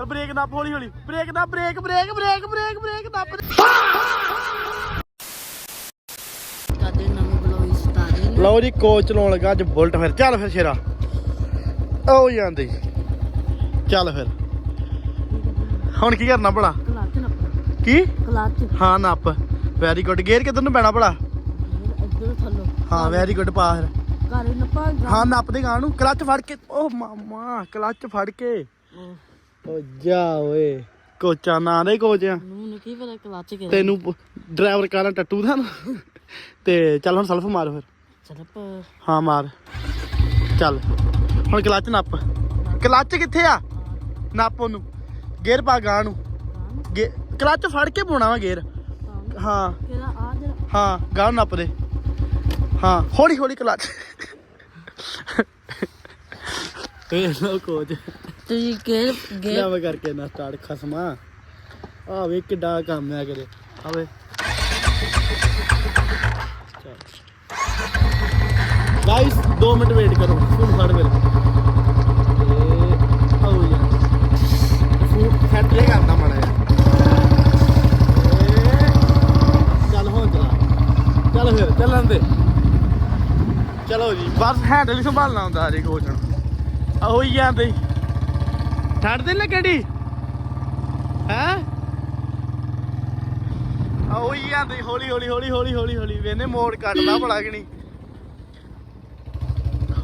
ਚੱਲ ਬ੍ਰੇਕ ਦੱਬ ਹੌਲੀ ਹੌਲੀ। ਬ੍ਰੇਕ ਦਾ brake brake brake brake brake ਦੱਬ ਕਰਦੇ ਨਵੇਂ ਬਲੌਗ ਸਟਾਰਟ ਨੇ? ਲਓ ਜੀ ਕੋਚ ਚਲਾਉਣ ਲੱਗਾ ਅੱਜ ਬੁਲਟ ਫਿਰ। ਚੱਲ ਫਿਰ ਸ਼ੇਰਾ। ਉਹ ਜਾਂਦੇ ਚੱਲ ਫਿਰ। ਹੁਣ ਕੀ ਕਰਨਾ ਭਲਾ? ਕਲੱਚ ਕੀ? ਕਲੱਚ। ਹਾਂ ਨੱਪ। ਵੈਰੀ ਗੁੱਡ ਗੇਅਰ ਕਿੱਧਰ ਨੂੰ ਪੈਣਾ ਭਲਾ? ਇੱਧਰ ਥੱਲੋਂ। ਹਾਂ ਵੈਰੀ ਗੁੱਡ ਪਾ ਫਿਰ। ਘਰ ਨੱਪਾ ਹਾਂ ਨੱਪ ਦੇ ਗਾਂ ਨੂੰ। ਕਲੱਚ ਫੜ ਕੇ। ਓ ਮਾਮਾ ਕਲੱਚ ਫੜ ਕੇ। ਓ ਜਾ ਓਏ। ਕੋਚਾ ਨਾਂ ਦੇ ਕੋਚ ਆ। ਨੂੰ ਨੇ ਕੀ ਪਤਾ ਕਲੱਚ ਕਿਹੜਾ ਤੈਨੂੰ ਡਰਾਈਵਰ ਕਾਰਾਂ ਟੱਟੂ ਦਾ ਨਾ। ਤੇ ਚੱਲ ਹੁਣ ਸਲਫ ਮਾਰ ਫਿਰ। ਪ ਹਾਂ ਮਾਰ। ਚੱਲ। ਹੁਣ ਕਲੱਚ ਨੱਪ। ਕਲੱਚ ਕਿੱਥੇ ਆ? ਨੱਪ ਉਹਨੂੰ। ਗੇਅਰ ਪਾ ਗਾਂ ਨੂੰ। ਗੇ- ਕਲੱਚ ਫੜ ਕੇ ਪਾਉਣਾ ਵਾ ਗੇਅਰ। ਹਾਂ। ਕਿਹੜਾ ਆ ਜਿਹੜਾ ਹਾਂ ਗਾਂ ਨੱਪ ਦੇ। ਹਾਂ ਹੌਲੀ ਹੌਲੀ ਕਲੱਚ। ਇਹ ਲੋ ਕੋਚ। ਤੁਸੀਂ ਗੇਰ ਗੇਰ ਲਿਆਵਾ ਕਰਕੇ ਨਾ ਸਟਾਰਟ ਖਸਮਾ। ਆ ਵੇ ਕਿੱਡਾ ਕੰਮ ਆ ਕਰੇ ਆਵੇ। ਗਾਇਸ 2 ਮਿੰਟ ਵੇਟ ਕਰੋ। ਫੋਨ ਫੜ ਮੇਰੇ ਇਹ ਆਓ ਯਾਰ। ਫੋਨ ਸੈੱਟ ਜੇ ਕਰਨਾ ਮਾੜਾ ਜਿਹਾ। ਚੱਲ ਹੋ ਚਲਾ ਚੱਲ ਫਿਰ, ਚੱਲਣ ਦੇ। ਚਲੋ ਜੀ। ਬਸ ਹੈਂਡਲ ਹੀ ਸੰਭਾਲਣਾ ਹੁੰਦਾ ਹਰੇ ਕੋਚ ਨੂੰ ਆ ਹੋਈ ਜਾਂਦੇ ਹੀ। ਛੱਡ ਦੇ ਹੈ? ਆ ਹੋਈ ਜਾਂਦੇ ਹੌਲੀ ਹੌਲੀ ਹੌਲੀ ਹੌਲੀ ਹੌਲੀ ਹੌਲੀ ਵੇਨੇ ਮੋੜ ਕੱਟਦਾ ਬੜਾ ਕਿ ਨਹੀਂ।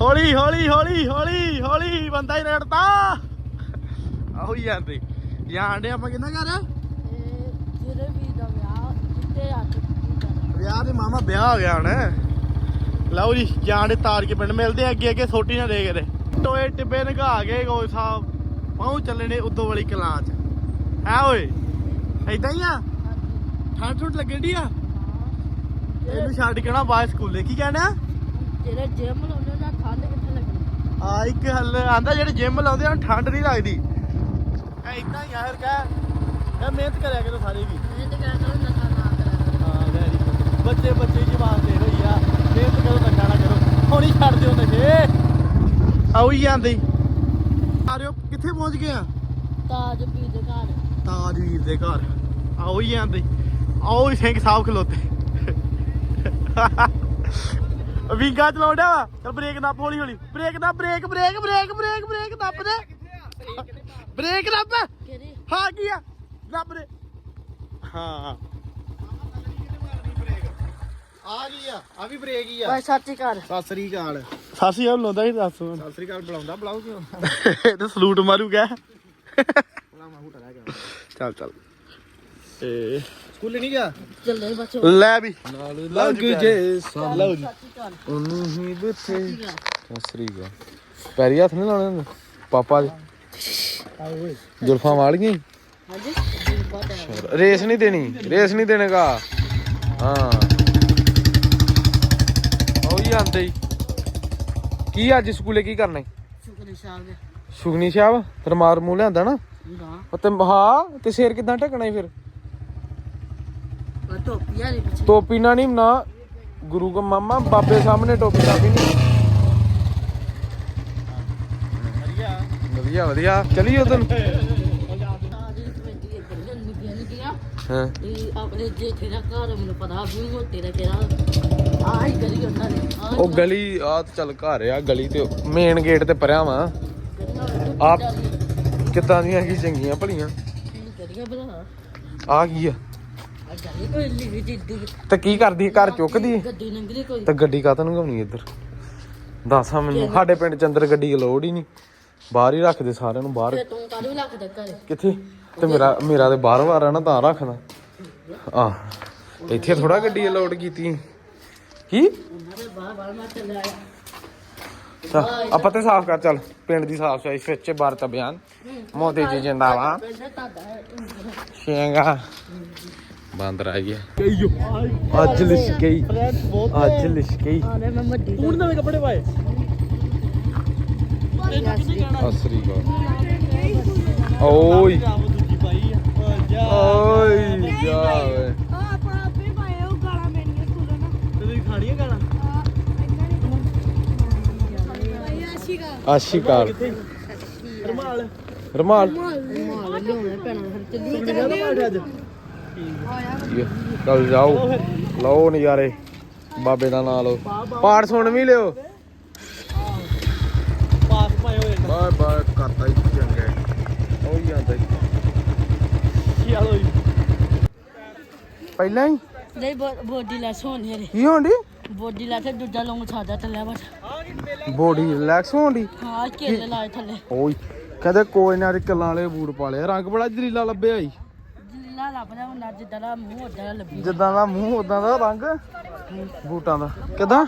ਹੌਲੀ ਹੌਲੀ ਹੌਲੀ ਹੌਲੀ ਹੌਲੀ ਬੰਦਾ ਹੀ ਰੜਦਾ। ਆ ਹੋਈ ਜਾਂਦੇ ਜਾਣ ਦੇ ਆਪਾਂ ਕਿੰਨਾ ਕਰ ਜਿਹੜੇ ਵੀ ਦਾ ਵਿਆਹ ਜਿੱਤੇ ਅੱਜ ਵਿਆਹ ਦੇ ਮਾਮਾ ਵਿਆਹ ਹੋ ਗਿਆ ਹੁਣ। ਲਓ ਜੀ ਜਾਣ ਦੇ ਤਾਰ ਕੇ ਪਿੰਡ ਮਿਲਦੇ ਆ ਅੱਗੇ ਅੱਗੇ ਸੋਟੀ ਨਾ ਦੇ ਕਰੇ ਟੋਏ ਟਿੱਬੇ ਨਗਾ ਕੇ ਗੋਲ ਸਾਹਿਬ ਪਹੁੰਚ ਚੱਲੇ ਨੇ ਉਦੋਂ ਵਾਲੀ ਕਲਾਂ ਚ। ਹੈ ਓਏ ਐਦਾਂ ਹੀ ਆ? ਠੰਡ ਠੁੰਡ ਲੱਗਣ ਦੀ ਆ? ਇਹਨੂੰ ਛੱਡ ਕੇ ਨਾ ਬਾਹਰ ਸਕੂਲੇ ਕੀ ਕਹਿਣਾ? ਜਿਹੜੇ ਜਿਮ ਲਾਉਂਦੇ ਉਹਨਾਂ ਠੰਡ ਕਿੱਥੇ ਲੱਗਣੀ? ਆ ਇੱਕ ਹੱਲ ਆਂਦਾ ਜਿਹੜੇ ਜਿਮ ਲਾਉਂਦੇ ਆ ਠੰਡ ਨਹੀਂ ਲੱਗਦੀ। ਐਦਾਂ ਹੀ ਆ ਫਿਰ ਕਹਿ। ਇਹ ਮਿਹਨਤ ਕਰਿਆ ਕਰੋ ਸਾਰੇ ਵੀ। ਇਹ ਤੇ ਕਹਿੰਦਾ ਨਸ਼ਾ ਨਾ ਕਰਿਆ ਹਾਂ ਵੈਰੀ ਗੁੱਡ ਬੱਚੇ ਬੱਚੇ ਜਵਾਬ ਦੇ ਰਹੀ ਆ। ਮਿਹਨਤ ਕਰੋ ਨਸ਼ਾ ਨਾ ਕਰੋ। ਹੁਣ ਹੀ ਛੱਡ ਦਿਓ ਨਸ਼ੇ। ਆਉ ਹੀ ਜਾਂਦੇ। ਈ। ਆ ਕਿੱਥੇ ਪਹੁੰਚ ਗਏ ਆ? ਤਾਜ ਦੇ ਘਰ। ਤਾਜਵੀਰ ਦੇ ਘਰ। ਆਉ ਹੀ ਈ। ਆਓ ਹੀ ਸਿੰਘ ਸਾਹਿਬ ਖਲੋਤੇ। ਵਿੰਗਾ ਚਲਾਉਂਦਾ ਵਾ? ਚਲ ਬ੍ਰੇਕ ਦੱਬ ਹੌਲੀ ਹੌਲੀ। ਬ੍ਰੇਕ ਦਾ brake brake brake brake brake ਦੱਬ ਦੇ। ਬ੍ਰੇਕ ਦੱਬ ਹਾਂ ਕੀ ਆ? ਦੱਬ ਦੇ। ਹਾਂ। ਆ ਗਈ ਆ। ਆ ਵੀ ਬ੍ਰੇਕ ਹੀ ਓਏ ਕਰ ਸਤਿ ਸ੍ਰੀ ਅਕਾਲ। ਸਤਿ ਸ੍ਰੀ ਅਕਾਲ। ਲਾਉਂਦਾ ਹੀ ਦੱਸ ਸਤਿ ਸ੍ਰੀ ਅਕਾਲ ਬੁਲਾਉਂਦਾ ਬੁਲਾਓ ਕਿਉਂ? ਤੇ ਸਲੂਟ ਮਾਰੂਗਾ। ਬੁਲਾਵਾ ਹੁਟਾ ਰਹਿ ਗਿਆ। ਚੱਲ ਚੱਲ। ਤੇ ਸਕੂਲੇ ਨਹੀਂ ਗਿਆ? ਚੱਲੇ ਬੱਚੋ ਲੈ ਵੀ। ਨਾਲ ਜੀ ਲਓ ਜੀ ਉਹਨੂੰ ਹੀ ਬੁੱਥੇ ਪੈਰੀ ਹੱਥ ਨਹੀਂ ਲਾਉਣੇ ਹੁੰਦੇ? ਪਾਪਾ ਜੀ ਜ਼ੁਲਫਾਂ ਹਾਂਜੀ ਹੈ? ਰੇਸ ਨਹੀਂ ਦੇਣੀ। ਰੇਸ ਨਹੀਂ ਦੇਣੇਗਾ। ਹਾਂ। ਉਹ ਹੀ ਆਂਦੇ ਹੀ। ਕੀ ਅੱਜ ਸਕੂਲੇ ਕੀ ਕਰਨਾ ਈ? ਸ਼ੁਕਰ ਸ਼ਾਮ ਦੇ। ਸੁਗਨੀ ਸਾਹਿਬ ਫਿਰ ਮਾਰ ਮੂੰਹ ਲਿਆਂਦਾ ਨਾ। ਉਹ ਤੇ ਹਾਂ ਤੇ ਸ਼ੇਰ ਕਿਦਾਂ ਢਕਣਾ ਈ ਫਿਰ? ਉਹ ਟੋਪੀਆਂ ਦੇ ਪਿੱਛੇ। ਟੋਪੀ ਨਾ ਨਹੀਂ ਨਾ ਗੁਰੂ ਕੋ ਮਾਮਾ ਬਾਬੇ ਸਾਹਮਣੇ ਟੋਪੀ ਟਾਪੀ ਨਹੀਂ ਵਧੀਆ ਵਧੀਆ। ਚਲੀ ਉਦੋਂ ਦੇ ਹਾਂ। ਇਹ ਆਪਣੇ ਜੇ ਤੇਰਾ ਘਰ ਮੈਨੂੰ ਪਤਾ ਵੀ ਉਹ ਤੇਰਾ ਕਿਹੜਾ ਆਹ ਹੀ ਗਲੀ ਉਹਨਾਂ ਨੇ ਆਹ ਉਹ ਗਲੀ ਆ ਚੱਲ ਘਰ ਆ, ਗਲੀ ਤੇ ਮੇਨ ਗੇਟ ਤੇ ਪਰਿਆ ਵਾ। ਗਲੀਆਂ ਆਪ ਕਿੱਦਾਂ ਦੀਆਂ ਕੀ ਚੰਗੀਆਂ ਭਲੀਆਂ? ਗਲੀਆਂ ਬਣਾ ਆ ਕੀ ਆ? ਆ ਗਲੀ ਕੋਈ ਲਿਖੀ ਜਿੱਦੀ ਤੇ ਕੀ ਕਰਦੀ ਘਰ ਚੁੱਕਦੀ ਆ? ਗੱਡੀ ਨੰਗਲੀ ਕੋਈ ਤੇ ਗੱਡੀ ਕਾਹਤੋਂ ਨਗਾਉਣੀ ਇੱਧਰ? ਦੱਸਾਂ ਮੈਨੂੰ, ਸਾਡੇ ਪਿੰਡ ਚ ਅੰਦਰ ਗੱਡੀ ਦੀ ਲੋੜ ਹੀ ਨਹੀਂ। ਬਾਹਰ ਹੀ ਰੱਖਦੇ ਸਾਰਿਆਂ ਨੂੰ, ਬਾਹਰ। ਤੇ ਤੂੰ ਕਾਹਨੂੰ ਲੱਗਦਾ ਘਰੇ ਕਿੱਥੇ? ਤੇ ਮੇਰਾ ਮੇਰਾ ਤੇ ਬਾਹਰ ਵਾਰ ਆ ਨਾ, ਤਾਂ ਰੱਖਦਾ। ਆ ਇੱਥੇ ਥੋੜਾ ਗੱਡੀ ਲੋਡ ਕੀਤੀ। ਕੀ? ਚੱਲ, ਆਪਾਂ ਤੇ ਸਾਫ਼ ਕਰ ਚੱਲ ਪਿੰਡ ਦੀ ਸਾਫ਼ ਸਫ਼ਾਈ ਸੱਚੇ ਭਾਰਤ ਅਭਿਆਨ। ਮੋਦੀ ਜੀ ਜਿੰਦਾਬਾਦ। ਸ਼ੇਂਗਾ। ਬਾਂਦਰ ਆ ਗਿਆ ਅੱਜ ਲਿਸ਼ ਗਈ ਅੱਜ ਲਿਸ਼ ਗਈ ਹੁਣ ਨਵੇਂ ਕੱਪੜੇ ਪਾਏ। ਅਸਰੀ ਗਾ ਓਏ। ਓਏ ਜਾ ਓਏ ਆਪਾਂ ਆਪੇ ਪਾਏ ਉਹ ਗਾਲਾਂ ਮੇਰੀਆਂ ਸਕੂਲੋਂ ਨਾ ਤੁਸੀਂ ਖਾਣੀਆਂ ਗਾਣਾ ਆਸ਼ੀਕਾਰ। ਰਮਾਲ। ਰਮਾਲ। ਲਿਆਉਣਾ ਪੈਣਾ ਫਿਰ ਚੱਲੀ ਚੱਲ ਜਾਓ। ਲਓ ਨਜ਼ਾਰੇ। ਬਾਬੇ ਦਾ ਨਾਮ ਲਓ। ਪਾਠ ਸੁਣ ਵੀ ਲਿਓ। ਪਾਸ ਪਾਏ ਹੋਏ ਬਾਏ ਬਾਏ ਕਰਤਾ ਹੀ ਚੰਗਾ। ਉਹ ਹੀ ਆਂਦਾ ਕੀ ਹਾਲ ਹੋਈ ਪਹਿਲਾਂ ਹੀ? ਨਹੀਂ ਬੋਡੀ ਲੈਸ ਹੋਣੀ ਹੈ ਕੀ ਹੋਣ ਦੀ ਬੋਡੀ ਲੈ ਤੇ ਦੂਜਾ ਲੌਂਗ ਛਾਦਾ ਥੱਲੇ ਬਸ। ਬੋਡੀ ਰਿਲੈਕਸ ਹੋਣ ਦੀ ਹਾਂ ਕੇਲੇ ਲਾਏ ਥੱਲੇ। ਓਏ ਕਹਿੰਦੇ ਕੋਈ ਨਾ ਕੱਲਾਂ ਵਾਲੇ ਬੂਟ ਪਾ ਲਿਆ। ਰੰਗ ਬੜਾ ਜ਼ਰੀਲਾ ਲੱਭਿਆ ਈ। ਜਿੱਲਾ ਲੱਭਦਾ ਹੁੰਦਾ ਜਿੱਦਾਂ ਦਾ ਮੂੰਹ ਉਦਾਂ ਦਾ ਲੱਭੀ। ਜਿੱਦਾਂ ਦਾ ਮੂੰਹ ਉਦਾਂ ਦਾ ਰੰਗ। ਬੂਟਾਂ ਦਾ। ਕਿਦਾਂ?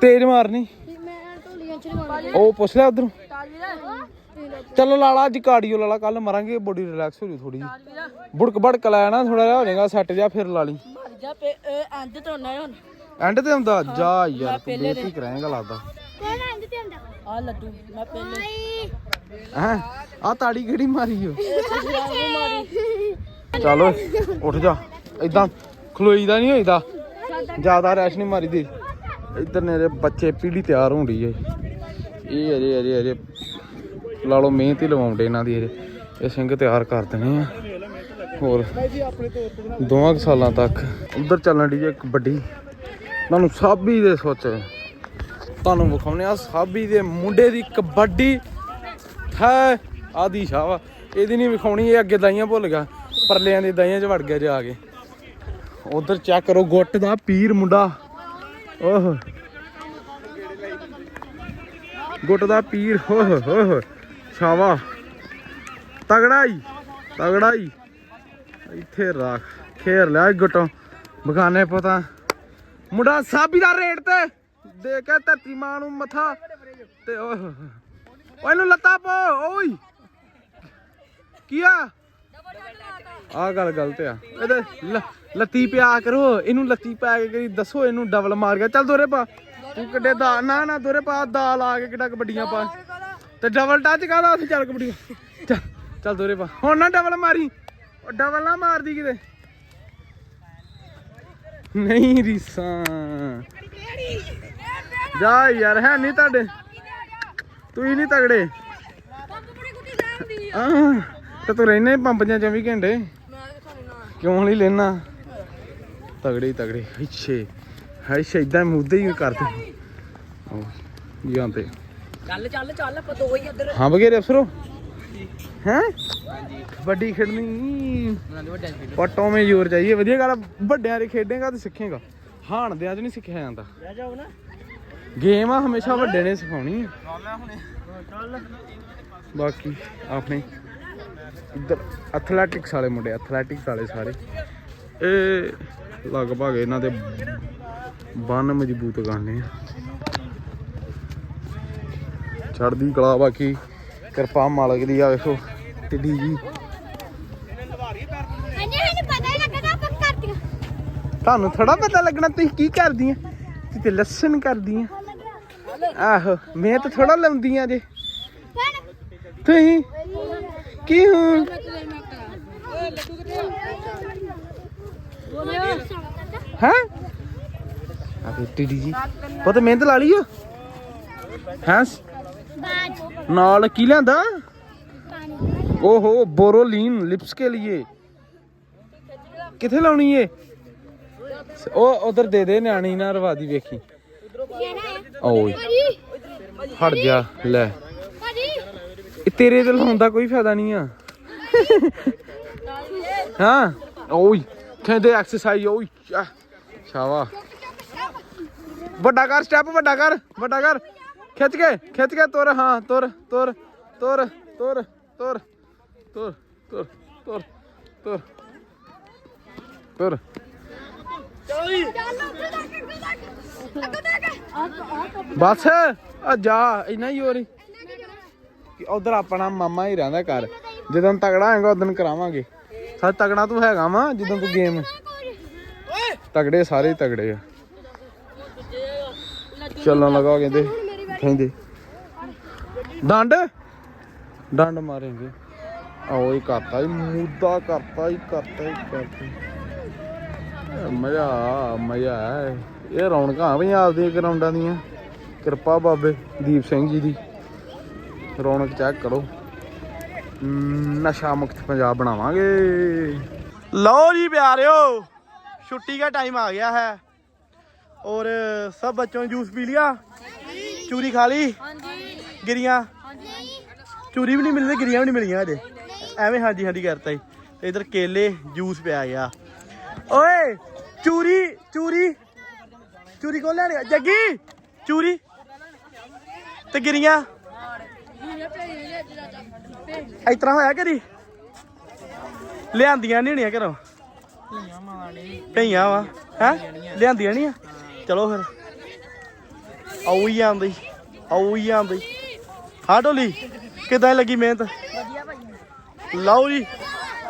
ਤੇਜ਼ ਮਾਰਨੀ। ਉਹ ਪੁੱਛ ਲਿਆ ਉਧਰੋਂ। ਚਲੋ ਲਾਲਾ ਅੱਜ ਕਾਰਡੀਓ ਲਾਲਾ ਕੱਲ ਮਰਾਂਗੇ। ਬੋਡੀ ਰਿਲੈਕਸ ਹੋ ਜੂ ਥੋੜੀ ਬੁੜਕ ਬੜਕ ਲੈ ਨਾ ਥੋੜਾ ਜਿਹਾ ਹੋ ਜਾਏਗਾ ਸੈੱਟ ਜਾ ਫਿਰ ਲਾ ਲਈ। ਮਰ ਜਾ ਪੇ ਐਂਡ ਤੋਂ ਨਾ ਹੁਣ। ਐਂਡ ਤੇ ਹੁੰਦਾ ਜਾ ਯਾਰ ਤੂੰ ਬੇਇੱਜ਼ਤੀ ਕਰਾਏਗਾ ਲੱਗਦਾ। ਆ ਲੱਡੂ ਮੈਂ ਪਹਿਲੇ ਹੈ? ਆ ਤਾੜੀ ਕਿਹੜੀ ਮਾਰੀ ਓ? ਮਾਰੀ। ਚੱਲ ਓਏ ਉੱਠ ਜਾ। ਇਦਾਂ ਖਲੋਈਦਾ ਨਹੀਂ ਹੋਈਦਾ। ਜ਼ਿਆਦਾ ਰੈਸ਼ ਨਹੀਂ ਮਾਰੀਦੀ। ਇੱਧਰ ਨੇ ਬੱਚੇ ਪੀੜੀ ਤਿਆਰ ਹੋਣ ਡਈ ਏ। ਇਹ ਅਜੇ ਅਜੇ ਅਜੇ ਲਾ ਲਓ ਮਿਹਨਤ ਹੀ ਲਵਾਉਂਦੇ ਇਹਨਾਂ ਦੀ ਅਜੇ ਇਹ ਸਿੰਘ ਤਿਆਰ ਕਰ ਦੇਣੇ ਆ। ਹੋਰ ਦੋਵਾਂ ਕੁ ਸਾਲਾਂ ਤੱਕ। ਉਧਰ ਚੱਲਣ ਦੀ ਇੱਕ ਵੱਡੀ। ਤੁਹਾਨੂੰ ਸਾਬੀ ਦੇ ਸੋਚ ਤੁਹਾਨੂੰ ਵਿਖਾਉਣੇ ਆ, ਸਾਬੀ ਦੇ ਮੁੰਡੇ ਦੀ ਕਬੱਡੀ। ਹੈ ਆਦੀ ਸ਼ਾਵਾ ਇਹਦੀ ਨਹੀਂ ਵਿਖਾਉਣੀ, ਇਹ ਅੱਗੇ ਦਾਈਆਂ ਭੁੱਲ ਗਿਆ। ਪਰਲਿਆਂ ਦੀ ਦਾਈਆਂ 'ਚ ਵੜ ਗਿਆ ਜਾ ਕੇ। ਉਧਰ ਚੈੱਕ ਕਰੋ, ਗੁੱਟ ਦਾ ਪੀਰ ਮੁੰਡਾ। ਓਹ। ਗੁੱਟ ਦਾ ਪੀਰ ਹੋ ਹੋ ਸ਼ਾਵਾ ਤਗੜਾ ਹੀ ਤਗੜਾ ਹੀ ਇੱਥੇ ਰੱਖ, ਖੇਰ ਲਿਆ ਗੁੱਟੋਂ। ਬਗਾਨੇ ਪਤਾ। ਮੁੰਡਾ ਸਾਬੀ ਦਾ ਰੇਟ ਤੇ। ਦੇ ਕੇ ਧਰਤੀ ਮਾਂ ਨੂੰ ਮੱਥਾ ਤੇ ਓਹ ਓਏ ਇਹਨੂੰ ਲੱਤਾਂ ਪੋ, ਓਏ। ਕੀ ਆ? ਆ ਗੱਲ ਗਲਤ ਆ। ਇਹਦੇ ਲੱਤੀ ਪਿਆ ਕਰੋ। ਇਹਨੂੰ ਲੱਤੀ ਪਾ ਕੇ ਕਰੀ, ਦੱਸੋ ਇਹਨੂੰ ਡਬਲ ਮਾਰ ਗਿਆ। ਚੱਲ ਦੋਰੇ ਪਾ। ਤੂੰ ਕਿੱਡੇ ਦਾ ਨਾ ਨਾ, ਦੋਰੇ ਪਾ। ਦਾ ਲਾ ਕੇ ਕਿੱਡਾ ਕਬੱਡੀਆਂ ਪਾ। ਤੇ ਡਬਲ ਟੱਚ ਕਾਹਦਾ ਚੱਲ ਕਬੱਡੀ ਚੱਲ ਦੋਰੇ ਪਾ। ਹੁਣ ਨਾ ਡਬਲ ਮਾਰੀ। ਉਹ ਡਬਲ ਨਾ ਮਾਰਦੀ ਕਿਤੇ। ਨਹੀਂ ਰੀਸਾਂ। ਜਾ ਯਾਰ ਹੈ ਨਹੀਂ ਤੁਹਾਡੇ। ਤੂੰ ਹੀ ਨਹੀਂ ਤਗੜੇ। ਆਹ ਤੇ ਤੂੰ ਰਹਿਣਾ ਹੀ ਪੰਪ ਜਾਂ 24 ਘੰਟੇ। ਕਿਉਂ ਨਹੀਂ ਲੈਣਾ? ਤਗੜੇ ਤਗੜੇ। ਅੱਛੇ ਅੱਛਾ ਇਦਾਂ ਮੁੱਦੇ ਹੀ ਕਰਦੇ। ਜਾਂ ਤੇ ਚੱਲ ਚੱਲ ਚੱਲ ਆਪਾਂ ਦੋ ਹੀ ਇੱਧਰ। ਹਾਂ ਬਗੇਰੇ ਅਫਸਰੋ। ਹੈ? ਵੱਡੀ ਖੇਡਣੀ। ਪਟੋਂ ਮੇ ਜ਼ੋਰ ਚਾਹੀਏ ਵਧੀਆ ਗੱਲ ਆ, ਵੱਡਿਆਂ ਦੇ ਖੇਡੇਗਾ ਤੇ ਸਿੱਖੇਗਾ। ਹਾਣਦਿਆਂ ਚ ਨਹੀਂ ਸਿੱਖਿਆ ਜਾਂਦਾ। ਲੈ ਜਾਓ ਨਾ। ਗੇਮ ਆ ਹਮੇਸ਼ਾ ਵੱਡੇ ਨੇ ਸਿਖਾਉਣੀ ਆ। ਬਾਕੀ ਆਪਣੇ ਇੱਧਰ ਐਥਲੈਟਿਕਸ ਵਾਲੇ ਮੁੰਡੇ ਐਥਲੈਟਿਕਸ ਵਾਲੇ ਸਾਰੇ। ਇਹ ਲਗਭਗ ਇਹਨਾਂ ਦੇ ਬੰਨ ਮਜ਼ਬੂਤ ਗਾਣੇ ਆ। ਚੜਦੀ ਕਲਾ ਬਾਕੀ ਕਿਰਪਾ ਮਾਲਕ ਦੀ ਆ ਵੇਖੋ। ਟਿੱਡੀ ਜੀ। ਤੁਹਾਨੂੰ ਥੋੜਾ ਪਤਾ ਲੱਗਣਾ ਤੁਸੀਂ ਕੀ ਕਰਦੀਆਂ? ਤੁਸੀਂ ਤੇ ਲੱਸਣ ਕਰਦੀਆਂ। ਆਹੋ ਮੈਂ ਤਾਂ ਥੋੜਾ ਲਾਉਂਦੀਆਂ ਜੇ। ਤੁਸੀਂ? ਕੀ ਹੋ? ਹੈ? ਆ ਤੇ ਟਿੱਡੀ ਜੀ। ਪੁੱਤ ਮਿਹਨਤ ਲਾ ਲਈ ਓ ਹਾਂ ਨਾਲ ਕੀ ਲਿਆਂਦਾ? ਓਹੋ, ਬੋਰੋਲੀਨ, ਲਿਪਸ ਕੇ लिए ਕਿੱਥੇ ਲਾਉਣੀ ਏ? ਉਹ ਉਧਰ ਦੇ ਦੇ ਨਿਆਣੀ ਨਾ ਰਵਾਦੀ ਵੇਖੀ। ਓਏ ਹਟ ਜਾ, ਲੈ। ਇਹ ਤੇਰੇ ਤੇ ਲਾਉਣ ਦਾ ਕੋਈ ਫਾਇਦਾ ਨਹੀਂ ਆ। ਹਾਂ? ਓਏ ਕਹਿੰਦੇ ਐਕਸਰਸਾਈਜ਼ ਓਏ ਸ਼ਾਵਾ ਵੱਡਾ ਕਰ ਸਟੈਪ ਵੱਡਾ ਕਰ ਵੱਡਾ ਕਰ। ਖਿੱਚ ਕੇ ਖਿੱਚ ਕੇ, ਤੁਰ, ਹਾਂ, ਤੁਰ ਤੁਰ ਤੁਰ ਤੁਰ ਤੁਰ। ਤੁਰ ਤੁਰ ਤੁਰ ਤੁਰ। ਤੁਰ। ਬਸ ਆ ਜਾ ਇੰਨਾ ਹੀ ਹੋਰ ਉਧਰ ਆਪਣਾ ਮਾਮਾ ਹੀ ਰਹਿੰਦਾ ਘਰ। ਜਦੋਂ ਤਗੜਾ ਹੋਏਗਾ ਉਦੋਂ ਕਰਾਵਾਂਗੇ। ਸੱਚ ਤਗੜਾ ਤੂੰ ਹੈਗਾ ਵਾ ਜਦੋਂ ਤੂੰ ਗੇਮ ਤਗੜੇ ਸਾਰੇ ਹੀ ਤਗੜੇ ਆ। ਚੱਲਣ ਲਗਾ ਕਹਿੰਦੇ ਕਹਿੰਦੇ। ਡੰਡ? ਡੰਡ ਮਾਰੇਂਗੇ। ਆਓ ਹੀ ਕਰਤਾ ਹੀ ਮੁੱਦਾ ਕਰਤਾ ਹੀ ਕਰਤਾ ਹੀ ਕਰਤਾ ਹੀ। ਇਹ ਮਜ਼ਾ ਆ, ਮਜ਼ਾ ਹੈ ਇਹ ਰੌਣਕਾਂ ਪੰਜਾਬ ਦੀਆਂ ਗਰਾਊਂਡਾਂ ਦੀਆਂ ਕਿਰਪਾ ਬਾਬੇ ਦੀਪ ਸਿੰਘ ਜੀ ਦੀ ਰੌਣਕ ਚੈੱਕ ਕਰੋ ਮ, ਨਸ਼ਾ ਮੁਕਤ ਪੰਜਾਬ ਬਣਾਵਾਂਗੇ ਲਓ ਜੀ ਪਿਆਰਿਓ छुट्टी का टाइम आ गया है और सब बच्चों ने जूस पी लिया चूरी खा ली गिरियां चूरी भी नहीं मिली ते गिरियां भी नहीं मिलियां अजे ਐਵੇਂ ਹਾਂਜੀ ਹਾਂਜੀ ਕਰਤਾ ਜੀ। ਤੇ ਇਧਰ ਕੇਲੇ, ਜੂਸ ਪਿਆ ਗਿਆ। ਓਏ, ਚੂਰੀ ਚੂਰੀ। ਚੂਰੀ ਕੋ ਲੈਣੀ ਜੱਗੀ, ਚੂਰੀ। ਤੇ ਗਿਰੀਆਂ। ਇਸ ਤਰ੍ਹਾਂ ਹੋਇਆ ਕਰੀ? ਲਿਆਂਦੀਆਂ ਨਹੀਂ ਹੋਣੀਆਂ ਘਰੋਂ। ਭਈਆਂ ਵਾ, ਹੈ? ਲਿਆਂਦੀਆਂ ਨਹੀਂ ਆ? ਚਲੋ ਫਿਰ। ਆਉ ਹੀ ਆਂਦੀ ਆਉ ਹੀ ਆਂਦੀ ਹਾਂ, ਢੋਲੀ, ਕਿਦਾਂ ਲੱਗੀ ਮਿਹਨਤ? ਲਓ ਜੀ,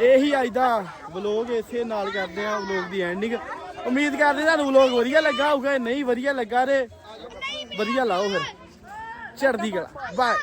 ਇਹੀ ਅੱਜ ਦਾ ਵਲੋਗ ਇਸੇ ਨਾਲ ਕਰਦੇ ਆ ਵਲੋਗ ਦੀ ਐਂਡਿੰਗ ਉਮੀਦ ਕਰਦੇ ਤੁਹਾਨੂੰ ਵਲੋਗ ਵਧੀਆ ਲੱਗਾ ਹੋਊਗਾ, ਨਹੀਂ ਵਧੀਆ ਲੱਗਾ ਤੇ ਵਧੀਆ ਲਾਓ ਫਿਰ। ਚੜਦੀ ਕਲਾ। ਬਾਏ